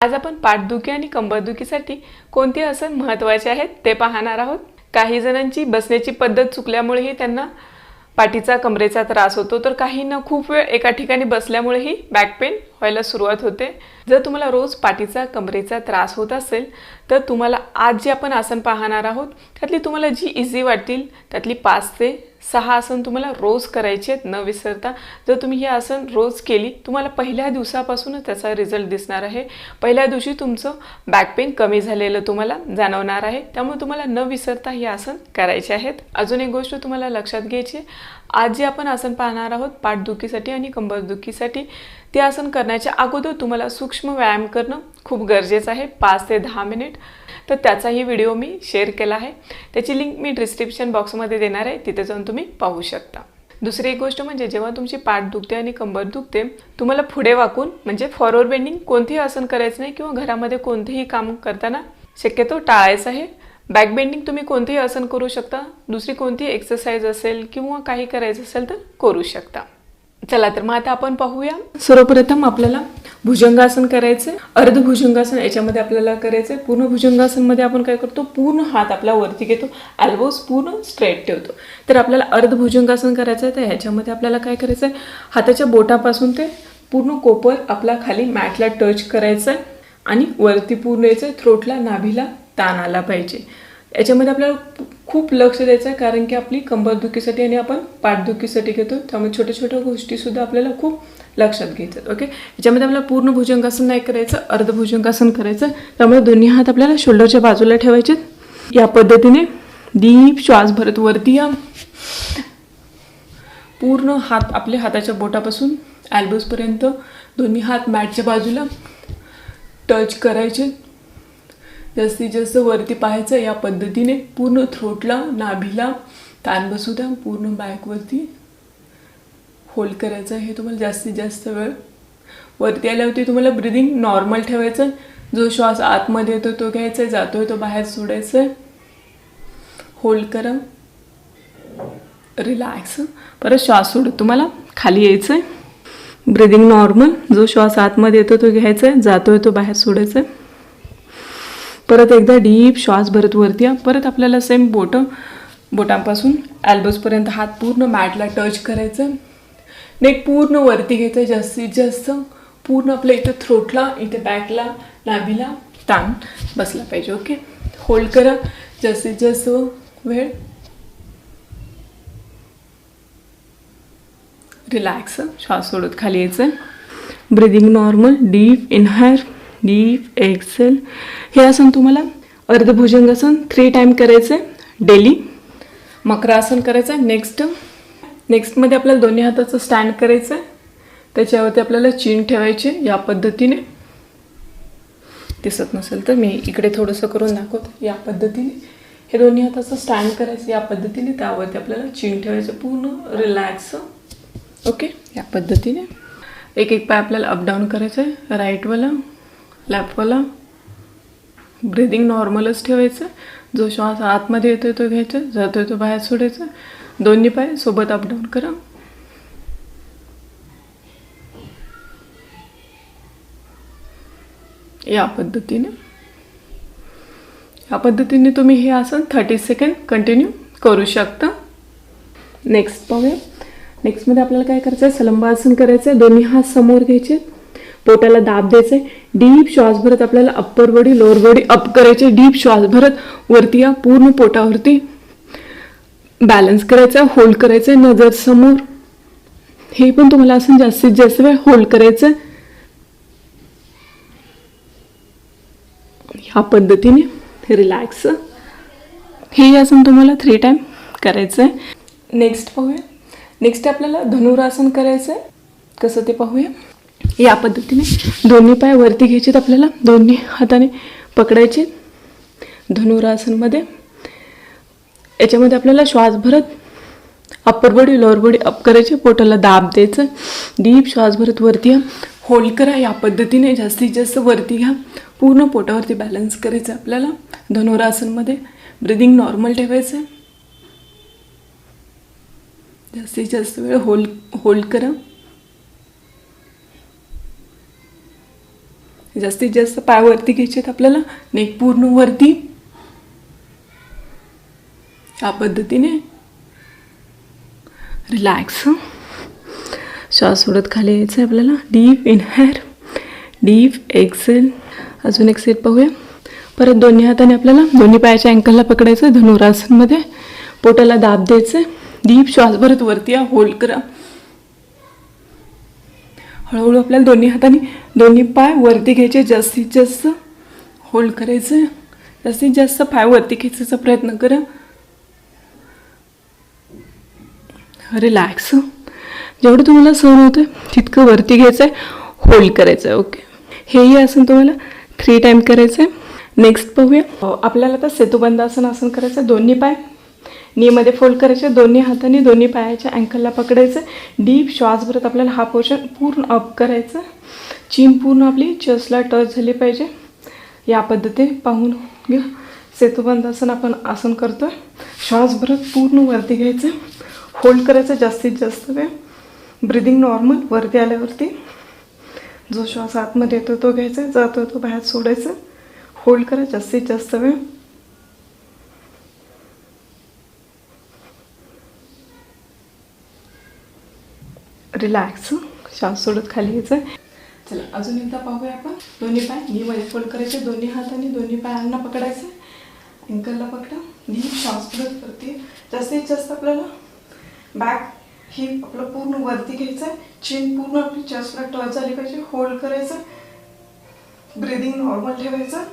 आज आपण पाठदुखी आणि कंबरदुखीसाठी कोणते आसन महत्त्वाचे आहेत ते पाहणार आहोत. काही जणांची बसण्याची पद्धत चुकल्यामुळेही त्यांना पाठीचा कमरेचा त्रास होतो. तर काहींना खूप वेळ एका ठिकाणी बसल्यामुळेही बॅक पेन व्हायला सुरुवात होते. जर तुम्हाला रोज पाठीचा कमरेचा त्रास होत असेल तर तुम्हाला आज जे आपण आसन पाहणार आहोत त्यातली तुम्हाला जी इझी वाटतील त्यातली पाच ते सहा आसन तुम्हाला रोज करायचे आहेत न विसरता. जर तुम्ही हे आसन रोज केली तुम्हाला पहिल्या दिवसापासूनच त्याचा रिझल्ट दिसणार आहे. पहिल्या दिवशी तुमचं बॅक पेन कमी झालेलं तुम्हाला जाणवणार आहे. त्यामुळे तुम्हाला न विसरता हे आसन करायचे आहेत. अजून एक गोष्ट तुम्हाला लक्षात घ्यायची आज जे आपण आसन पाहणार आहोत पाठदुखीसाठी आणि कंबरदुखीसाठी ते आसन करण्याच्या अगोदर तुम्हाला सूक्ष्म व्यायाम करणं खूप गरजेचं आहे. पाच ते दहा मिनिट. तर त्याचाही व्हिडिओ मी शेअर केला आहे. त्याची लिंक मी डिस्क्रिप्शन बॉक्समध्ये देणार आहे. तिथे जाऊन तुम्ही पाहू शकता. दुसरी एक गोष्ट म्हणजे जेव्हा तुमची पाठ दुखते आणि कंबर दुखते तुम्हाला पुढे वाकून म्हणजे फॉरवर्ड बेंडिंग कोणतेही आसन करायचं नाही किंवा घरामध्ये कोणतेही काम करताना शक्यतो टाळायचं आहे. बॅक बेंडिंग तुम्ही कोणतेही आसन करू शकता. दुसरी कोणतीही एक्सरसाइज असेल किंवा काही करायचं असेल तर करू शकता. चला तर मग आता आपण पाहूया. सर्वप्रथम आपल्याला भुजंगासन करायचं अर्ध भुजंगासन याच्यामध्ये आपल्याला करायचं पूर्ण भुजंगासनमध्ये आपण काय करतो पूर्ण हात आपला वरती घेतो एल्बोज पूर्ण स्ट्रेट ठेवतो. तर आपल्याला अर्ध भुजंगासन करायचं आहे तर ह्याच्यामध्ये आपल्याला काय करायचं आहे हाताच्या बोटापासून ते पूर्ण कोपर आपला खाली मॅटला टच करायचं आहे आणि वरती पूर्ण यायचं थ्रोटला नाभीला ताण आला पाहिजे. याच्यामध्ये आपल्याला खूप लक्ष द्यायचं आहे कारण की आपली कंबरदुखीसाठी आणि आपण पाठदुखीसाठी घेतो. त्यामुळे छोट्या छोट्या गोष्टीसुद्धा आपल्याला खूप लक्षात घ्यायचं ओके? याच्यामध्ये आपल्याला पूर्ण भुजंगासन नाही करायचं अर्ध भुजंगासन करायचं. त्यामुळे दोन्ही हात आपल्याला शोल्डरच्या बाजूला ठेवायचे या पद्धतीने डीप श्वास भरत वरती या. पूर्ण हात आपल्या हाताच्या बोटापासून ॲल्बोजपर्यंत दोन्ही हात मॅटच्या बाजूला टच करायचे. जास्तीत जास्त वरती पाहायचं या पद्धतीने पूर्ण थ्रोटला नाभीला ताण बसू द्या पूर्ण बॅकवरती होल्ड करायचं. आहे तुम्हाला जास्तीत जास्त वेळ वरती आल्यावरती तुम्हाला ब्रिदिंग नॉर्मल ठेवायचं आहे जो श्वास आतमध्ये येतो तो घ्यायचा आहे जातोय तो बाहेर सोडायचा आहे होल्ड करा. रिलॅक्स. परत श्वास सोडत तुम्हाला खाली यायचं आहे ब्रिदिंग नॉर्मल जो श्वास आतमध्ये येतो तो घ्यायचा आहे जातोय तो बाहेर सोडायचा आहे परत एकदा डीप श्वास भरत वरती या परत आपल्याला सेम बोटं बोटांपासून ॲल्बोजपर्यंत हात पूर्ण मॅटला टच करायचं. नेक पूर्ण वरती घ्यायचं जास्तीत जास्त. पूर्ण आपल्या इथं थ्रोटला इथे बॅकला नाभीला ताण बसला पाहिजे ओके होल्ड करा. जास्तीत जास्त वेळ. रिलॅक्स श्वास सोडत खाली यायचं. Breathing normal deep inhale deep exhale हे आसन तुम्हाला अर्धभुजंगासन थ्री टाईम करायचं आहे डेली मकरासन करायचं आहे नेक्स्ट नेक्स्टमध्ये आपल्याला दोन्ही हाताचं स्टँड करायचं आहे त्याच्यावरती आपल्याला चीन ठेवायचे या पद्धतीने. दिसत नसेल तर मी इकडे थोडंसं करून दाखवतो या पद्धतीने. हे दोन्ही हाताचं स्टँड करायचं या पद्धतीने. त्यावरती आपल्याला चीन ठेवायचं पूर्ण रिलॅक्स ओके या पद्धतीने. एक एक पाय आपल्याला अपडाऊन करायचं आहे राईटवाला लॅपवाला ब्रिदिंग नॉर्मलच ठेवायचं. जो श्वास आतमध्ये येतोय तो घ्यायचा जातोय तो बाहेर सोडायचा. दोन्ही पाय सोबत अपडाऊन करा. या पद्धतीने. या पद्धतीने तुम्ही हे आसन थर्टी सेकंड कंटिन्यू करू शकता. नेक्स्ट पाहूया. नेक्स्टमध्ये आपल्याला काय करायचं आहे सलंबासन करायचं आहे दोन्ही हात समोर घ्यायचे पोटाला दाब द्यायचा डीप श्वास भरत आपल्याला upper body lower body up करायचे डीप श्वास भरत वरती या पूर्ण पोटावरती बॅलन्स करायचा होल्ड करायचं आहे नजर समोर हे पण तुम्हाला असं जास्तीत जास्त वेळ होल्ड करायचं ह्या पद्धतीने रिलॅक्स हे आसन तुम्हाला थ्री टाइम करायचं आहे नेक्स्ट पाहूया. नेक्स्ट आपल्याला धनुरासन करायचं आहे कसं ते पाहूया? या पद्धतीने दोन्ही पाय वरती घ्यायचेत आपल्याला. दोन्ही हाताने पकडायचे. धनुरासनमध्ये. याच्यामध्ये आपल्याला श्वास भरत upper body lower body up करायचे. पोटाला दाब द्यायचं. डीप श्वास भरत वरती घ्या होल्ड करा. या पद्धतीने जास्तीत जास्त वरती घ्या. पूर्ण पोटावरती बॅलन्स करायचं आपल्याला. धनुरासनमध्ये. ब्रिदिंग नॉर्मल ठेवायचं. जास्तीत जास्त वेळ होल्ड होल्ड करा. जास्तीत जास्त पाय वरती घ्यायचे आहेत आपल्याला नेक पूर्ण वरती. या पद्धतीने. रिलॅक्स श्वास सोडत खाली यायचं आहे आपल्याला. डीप इनहेर डीप एक्सेल अजून एक सेट पाहूया. परत दोन्ही हाताने आपल्याला दोन्ही पायाच्या अँकलला पकडायचं धनुरासनमध्ये. पोटाला दाब द्यायचं डीप श्वास भरत वरती या होल्ड करा. हळूहळू आपल्याला दोन्ही हाताने दोन्ही पाय वरती घ्यायचे जास्तीत जास्त होल्ड करायचं. जास्तीत जास्त पाय वरती खेचायचा प्रयत्न करा. रिलॅक्स जेवढं तुम्हाला सहन होतं तितकं वरती घ्यायचं आहे होल्ड करायचं आहे ओके हेही आसन तुम्हाला थ्री टाईम करायचं आहे नेक्स्ट पाहूया आपल्याला आता सेतुबंद आसन आसन करायचं दोन्ही पाय. नीमध्ये फोल्ड करायचे दोन्ही हाताने दोन्ही पायाच्या अँकलला पकडायचं. डीप श्वास भरत आपल्याला हा पोर्शन पूर्ण अप करायचं. चीन पूर्ण आपली चेस्टला टच झाली पाहिजे. या पद्धतीने पाहून घ्या. सेतुबंधासन आपण आसन करतो श्वास भरत पूर्ण वरती घ्यायचं. होल्ड करायचं जास्तीत जास्त वेळ. ब्रिदिंग नॉर्मल वरती आल्यावरती. जो श्वास आतमध्ये येतो तो घ्यायचा जातो तो बाहेर सोडायचा. होल्ड करा जास्तीत जास्त वेळ. रिलॅक्स श्वास सोडत खाली यायचं चला अजून एकदा पाहूया आपण. दोन्ही पाय. नीमध्ये फोल्ड करायचे. दोन्ही हाताने दोन्ही पायांना पकडायचं. अँकलला पकडा. डीप श्वास सोडत वरती जास्तीत जास्त आपल्याला बॅक ही आपलं पूर्ण वरती घ्यायचं आहे चेन पूर्ण आपली चेस्टला टच झाली पाहिजे. होल्ड करायचं. ब्रिदिंग नॉर्मल ठेवायचं.